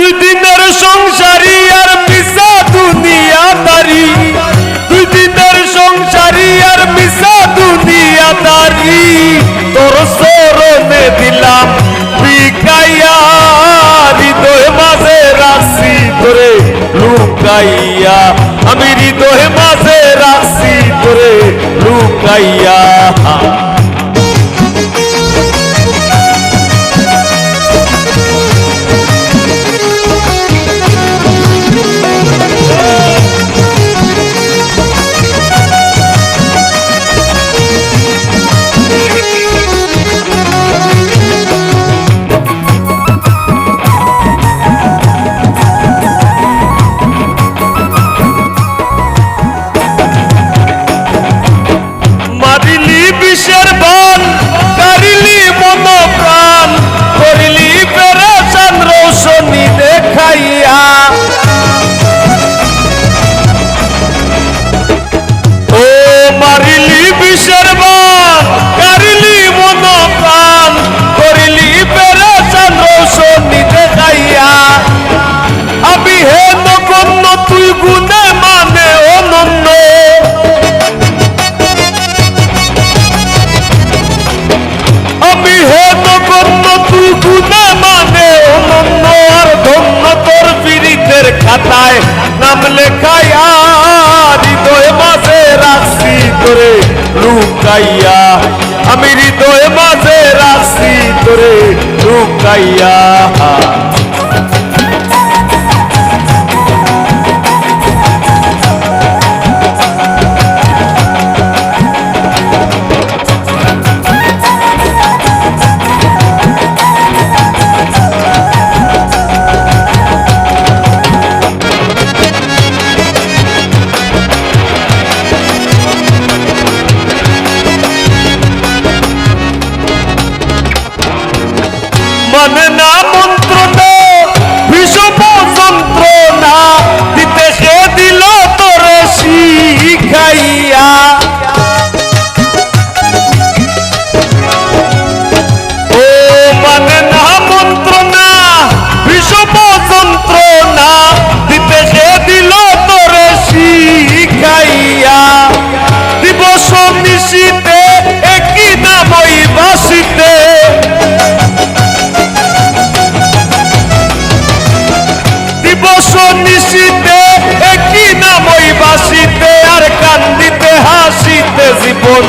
দুই দিনের সংসারী আর মিশা দুনিয়া তারি দুই দিনের সংসারী আর মিশা দুনিয়া তারি তোর সরণে দিলাম বিকাইয়া হৃদয় মাঝে রাশি ধরে লুকাইয়া। আমি হৃদয় মাঝে রাশি ধরে লুকাইয়া। খাতায় নাম লেখাইয়া হৃদয় মাঝে রাশি করে লুকাইয়া। আমি হৃদয় মাঝে রাখছি তোরে লুকাইয়া। মানে না নিশিতে একই ওই বাসিতে আর কান্দিতে, হাসিতে জীবন।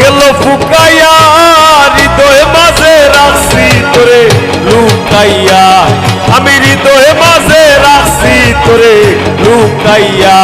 গেল ফুকাইয়া, হৃদয় মাঝে রাশি তোরে, লুকাইয়া। আমি হৃদয় মাঝে রাশি তোরে, লুকাইয়া।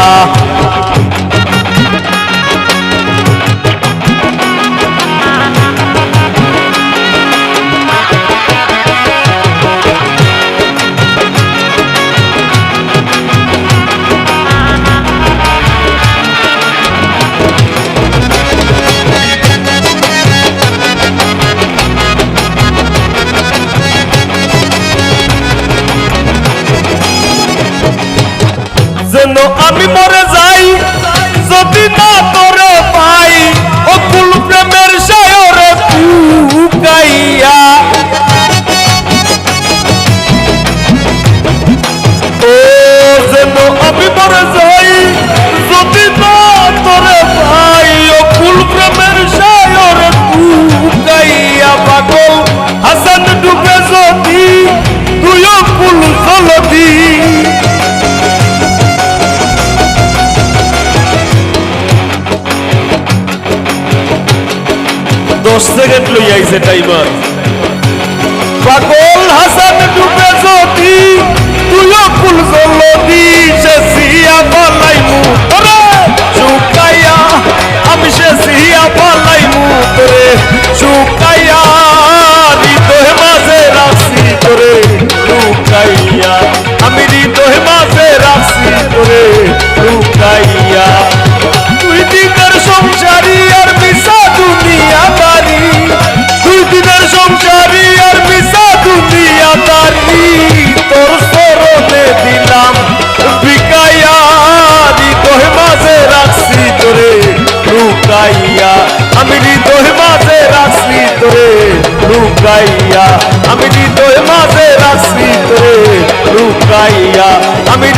দশ সেকেন্ড লই আইছে টাইমার পাগল হাসান ডুবে যদি লুকাইয়া আমি হৃদয় মাঝে রাশিতে লুকাইয়া আমি